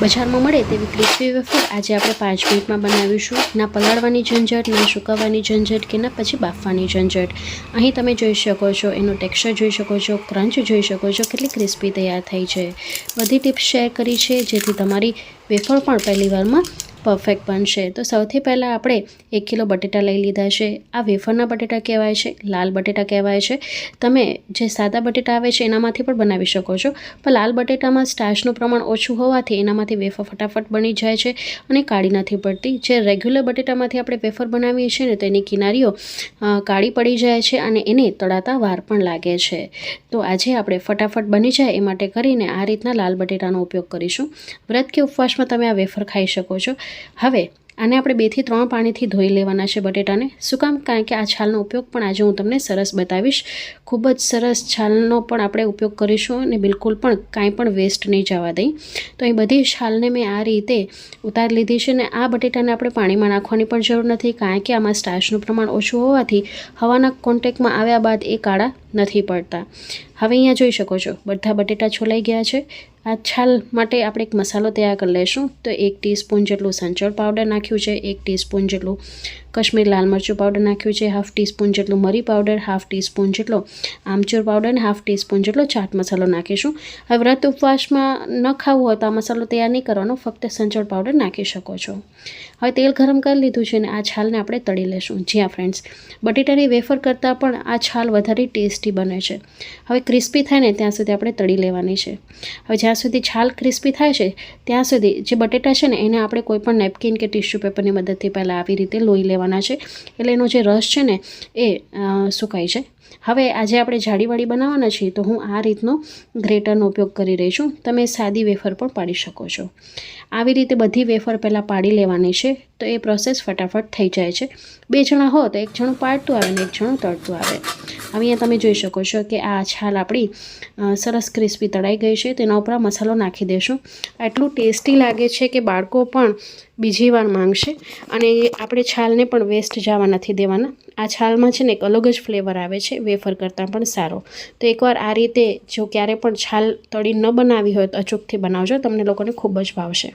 બજારમાં મળે તેવી ક્રિસ્પી વેફર આજે આપણે પાંચ મિનિટમાં બનાવીશું. ના પલાળવાની ઝંઝટ, ના સુકાવવાની ઝંઝટ કે ના પછી બાફવાની ઝંઝટ. અહીં તમે જોઈ શકો છો, એનું ટેક્સચર જોઈ શકો છો ક્રંચ જોઈ શકો છો, કેટલી ક્રિસ્પી તૈયાર થઈ છે. બધી ટિપ્સ શેર કરી છે, જેથી તમારી વેફર પણ પહેલી વારમાં પરફેક્ટ બનશે. તો સૌથી પહેલાં આપણે એક કિલો બટેટા લઈ લીધા છે. આ વેફરના બટેટા કહેવાય છે, લાલ બટેટા કહેવાય છે. તમે જે સાદા બટેટા આવે છે એનામાંથી પણ બનાવી શકો છો. પણ લાલ બટેટામાં સ્ટાર્ચનું પ્રમાણ ઓછું હોવાથી એનામાંથી વેફર ફટાફટ બની જાય છે અને કાળી નથી પડતી. જે રેગ્યુલર બટેટામાંથી આપણે વેફર બનાવીએ છીએ ને, તો એની કિનારીઓ કાળી પડી જાય છે અને એને તળાતા વાર પણ લાગે છે. તો આજે આપણે ફટાફટ બની જાય એ માટે કરીને આ રીતના લાલ બટેટાનો ઉપયોગ કરીશું. વ્રત કે ઉપવાસમાં તમે આ વેફર ખાઈ શકો છો. હવે, આને આપણે બેથી ત્રણ પાણીથી ધોઈ લેવાના છે બટેટાને. શું કામ? કારણ કે આ છાલનો ઉપયોગ પણ આજે હું તમને સરસ બતાવીશ. ખૂબ જ સરસ છાલનો પણ આપણે ઉપયોગ કરીશું અને બિલકુલ પણ કાંઈ પણ વેસ્ટ નહીં જવા દઈ. તો અહીં બધી છાલને મેં આ રીતે ઉતારી લીધી છે ને આ બટેટાને આપણે પાણીમાં નાખવાની પણ જરૂર નથી, કારણ કે આમાં સ્ટાર્ચનું પ્રમાણ ઓછું હોવાથી હવાના કોન્ટેક્ટમાં આવ્યા બાદ એ કાળા નથી પડતા. હવે અહીંયા જોઈ શકો છો, બધા બટેટા છોલાઈ ગયા છે. આ છાલ માટે આપણે એક મસાલો તૈયાર કરી લઈશું. તો એક ટીસ્પૂન જેટલું સંચળ પાવડર નાખ્યું છે, એક ટીસ્પૂન જેટલું કશ્મીર લાલ મરચું પાવડર નાખ્યું છે, હાફ ટીસ્પૂન જેટલું મરી પાવડર, હાફ ટીસ્પૂન જેટલો આમચૂર પાવડર અને હાફ ટીસ્પૂન જેટલો ચાટ મસાલો નાખીશું. હવે વ્રત ઉપવાસમાં ન ખાવું હોય તો આ મસાલો તૈયાર નહીં કરવાનો, ફક્ત સંચળ પાવડર નાખી શકો છો. હવે તેલ ગરમ કરી લીધું છે ને આ છાલને આપણે તળી લેશું. જ્યાં ફ્રેન્ડ્સ બટેટાની વેફર કરતાં પણ આ છાલ વધારે ટેસ્ટી બને છે. હવે ક્રિસ્પી થાય ને ત્યાં સુધી આપણે તળી લેવાની છે. હવે જ્યાં સુધી છાલ ક્રિસ્પી થાય છે, ત્યાં સુધી જે બટેટા છે ને એને આપણે કોઈપણ નેપકિન કે ટિશ્યુ પેપરની મદદથી પહેલાં આવી રીતે લોહી લેવાના છે. એટલે એનો જે રસ છે ને એ સુકાય છે. હવે આજે આપણે જાડીવાળી બનાવવાના છીએ, તો હું આ રીતનો ગ્રેટરનો ઉપયોગ કરી રહી છું. તમે સાદી વેફર પણ પાડી શકો છો. આવી રીતે બધી વેફર પહેલાં પાડી લેવાની છે, તો એ પ્રોસેસ ફટાફટ થઈ જાય છે. બે જણા હો, તો એક જણું પાડતું આવે ને એક જણું તળતું આવે. અહીંયા તમે જોઈ શકો છો કે આ છાલ આપણી સરસ ક્રિસ્પી તળાઈ ગઈ છે, તેના ઉપર મસાલો નાખી દેશું. આટલું ટેસ્ટી લાગે છે કે બાળકો પણ બીજી વાર માંગશે, અને આપણે છાલને પણ વેસ્ટ જવા નથી દેવાના. આ છાલમાં છે ને એક અલગ જ ફ્લેવર આવે છે, વેફર કરતાં પણ સારો. તો એકવાર આ રીતે જો ક્યારે પણ છાલ તળી ન બનાવી હોય તો અચૂકથી બનાવજો, તમને લોકોને ખૂબ જ ભાવશે.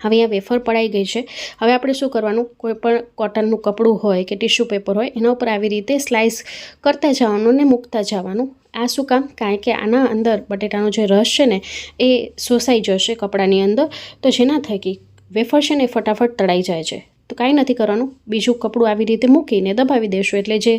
હવે અહીંયા વેફર પડાઈ ગઈ છે. હવે આપણે શું કરવાનું? કોઈ પણ કોટનનું કપડું હોય કે ટિશ્યુ પેપર હોય, એના ઉપર આવી રીતે સ્લાઇસ કરતા જવાનું ને મૂકતા જવાનું. આ શું કામ? કારણ કે આના અંદર બટેટાનો જે રસ છે ને, એ શોષાઈ જશે કપડાની અંદર, તો જેના થકી વેફર છે ને ફટાફટ તળાઈ જાય છે. તો કાંઈ નથી કરવાનું. બીજું કપડું આવી રીતે મૂકીને દબાવી દેશું. એટલે જે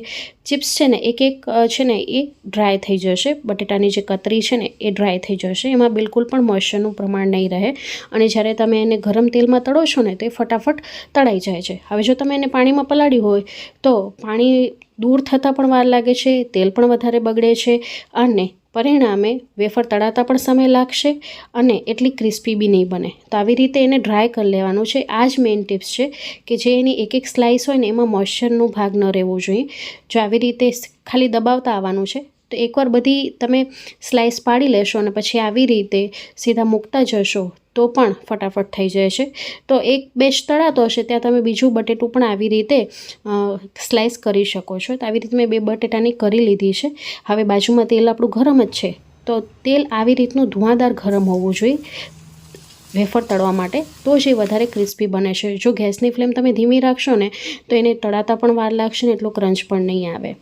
ચિપ્સ છે ને, એક એક છે ને, એ ડ્રાય થઈ જશે. બટેટાની જે કતરી છે ને, એ ડ્રાય થઈ જશે. એમાં બિલકુલ પણ મોઇશ્ચરનું પ્રમાણ નહીં રહે. અને જ્યારે તમે એને ગરમ તેલમાં તળો છો ને, તો એ ફટાફટ તળાઈ જાય છે. હવે જો તમે એને પાણીમાં પલાળ્યું હોય, તો પાણી દૂર થતાં પણ વાર લાગે છે, તેલ પણ વધારે બગડે છે અને પરિણામે વેફર તળાતા પણ સમય લાગશે અને એટલી ક્રિસ્પી બી નહીં બને. તો આવી રીતે એને ડ્રાય કરી લેવાનું છે. આ જ મેઇન ટિપ્સ છે કે જે એની એક એક સ્લાઇસ હોય ને એમાં મોઇશ્ચરનો ભાગ ન રહેવો જોઈએ. જો આવી રીતે ખાલી દબાવતા આવવાનું છે તો એકવાર બધી તમે સ્લાઇસ પાડી લેશો અને પછી આવી રીતે સીધા મૂકતા જશો, તો પણ ફટાફટ થઈ જાય છે તો એક બેચ તળાતો હશે, ત્યાં તમે બીજું બટેટું પણ આવી રીતે સ્લાઇસ કરી શકો છો. તો આવી રીતે મેં બે બટેટાની કરી લીધી છે. હવે બાજુમાં તેલ આપણું ગરમ જ છે. તો તેલ આવી રીતનું ધુઆંદાર ગરમ હોવું જોઈએ. વેફર તળવા માટે, તો જ એ વધારે ક્રિસ્પી બને છે. જો ગેસની ફ્લેમ તમે ધીમી રાખશો ને, તો એને તળાતા પણ વાર લાગશે ને, એટલો ક્રંચ પણ નહીં આવે.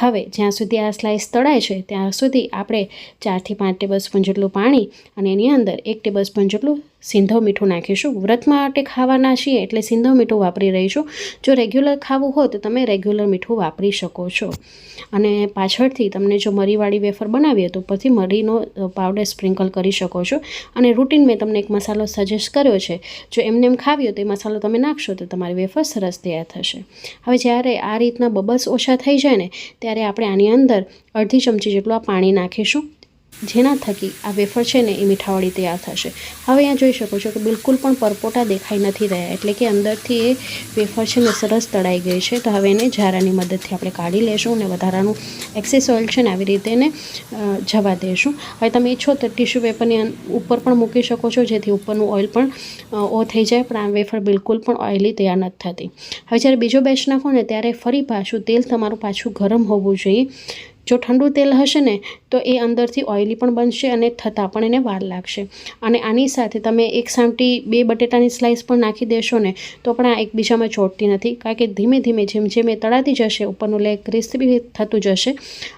હવે, જ્યાં સુધી આ સ્લાઇસ તળાય છે, ત્યાં સુધી આપણે ચારથી પાંચ ટેબલ સ્પૂન જેટલું પાણી અને એની અંદર એક ટેબલ સ્પૂન જેટલું સિંધવ મીઠું નાખીશું. વ્રત માટે ખાવાના છીએ એટલે સિંધો મીઠું વાપરી રહીશું. જો રેગ્યુલર ખાવું હોય તો તમે રેગ્યુલર મીઠું વાપરી શકો છો. અને પાછળથી તમને જો મરીવાળી વેફર બનાવીએ તો ઉપરથી મરીનો પાવડર સ્પ્રિંકલ કરી શકો છો. અને રૂટીન મેં તમને એક મસાલો સજેસ્ટ કર્યો છે. જો એમને એમ ખાવી હોય તો એ મસાલો તમે નાખશો તો તમારી વેફર સરસ તૈયાર થશે. હવે જ્યારે આ રીતના બબલ્સ ઓછા થઈ જાય ને, ત્યારે આપણે આની અંદર અડધી ચમચી જેટલું આ પાણી નાખીશું. જેના થકી આ વેફર છે ને એ મીઠાવાળી તૈયાર થશે. હવે અહીંયા જોઈ શકો છો કે બિલકુલ પણ પરપોટા દેખાઈ નથી રહ્યા, એટલે કે અંદરથી એ વેફર છે ને સરસ તળાઈ ગઈ છે. તો હવે એને ઝારાની મદદથી આપણે કાઢી લેશું અને વધારાનું એક્સેસ ઓઇલ છે ને આવી રીતે એને જવા દઈશું હવે તમે ઈચ્છો તો ટિશ્યુ પેપરની ઉપર પણ મૂકી શકો છો, જેથી ઉપરનું ઓઇલ પણ ઓ થઈ જાય, પણ આ વેફર બિલકુલ પણ ઓઇલી તૈયાર નથી થતી. હવે જ્યારે બીજો બેચ નાખો ને ત્યારે ફરી પાછું તેલ તમારું પાછું ગરમ હોવું જોઈએ. જો ઠંડુ તેલ હશે ને, તો એ અંદરથી ઓઇલી પણ બનશે અને થતાં પણ એને વાર લાગશે. અને આની સાથે તમે એક સામટી, બે બટેટાની સ્લાઇસ પણ નાખી દેશો ને, તો પણ આ એકબીજામાં ચોટતી નથી. કારણ કે ધીમે ધીમે જેમ જેમ એ તળાતી જશે, ઉપરનું લેગ ક્રિસ્પી થતું જશે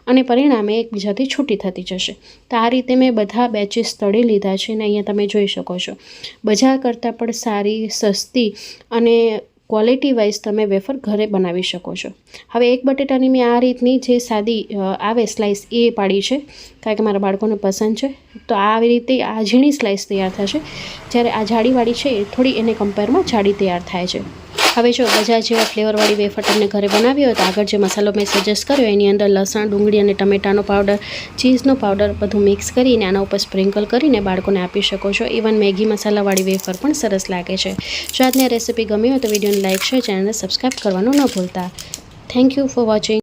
અને પરિણામે એકબીજાથી છૂટી થતી જશે. તો આ રીતે મેં બધા બેચીસ તળી લીધા છે ને અહીંયા તમે જોઈ શકો છો. બજાર કરતાં પણ સારી, સસ્તી અને ક્વોલિટી વાઇઝ તમે વેફર ઘરે બનાવી શકો છો. હવે એક બટેટાની મેં આ રીતની જે સાદી આવે સ્લાઇસ એ પાડી છે, કારણ કે મારા બાળકોને પસંદ છે, તો આવી રીતે આ ઝીણી સ્લાઇસ તૈયાર થશે. જ્યારે આ જાડીવાળી છે થોડી એને કમ્પેરમાં જાડી તૈયાર થાય છે. હવે જો બજાર જેવા ફ્લેવરવાળી વેફર તમને ઘરે બનાવી હોય તો આગળ જે મસાલો મેં સજેસ્ટ કર્યો, એની અંદર લસણ, ડુંગળી અને ટમેટાનો પાવડર ચીઝનો પાવડર બધું મિક્સ કરીને આના ઉપર સ્પ્રિંકલ કરીને બાળકોને આપી શકો છો. ઇવન મેગી મસાલાવાળી વેફર પણ સરસ લાગે છે. જો આજની રેસીપી ગમી હોય તો વિડીયોને લાઇક શેર ચેનલને સબસ્ક્રાઈબ કરવાનું ન ભૂલતા. Thank you for watching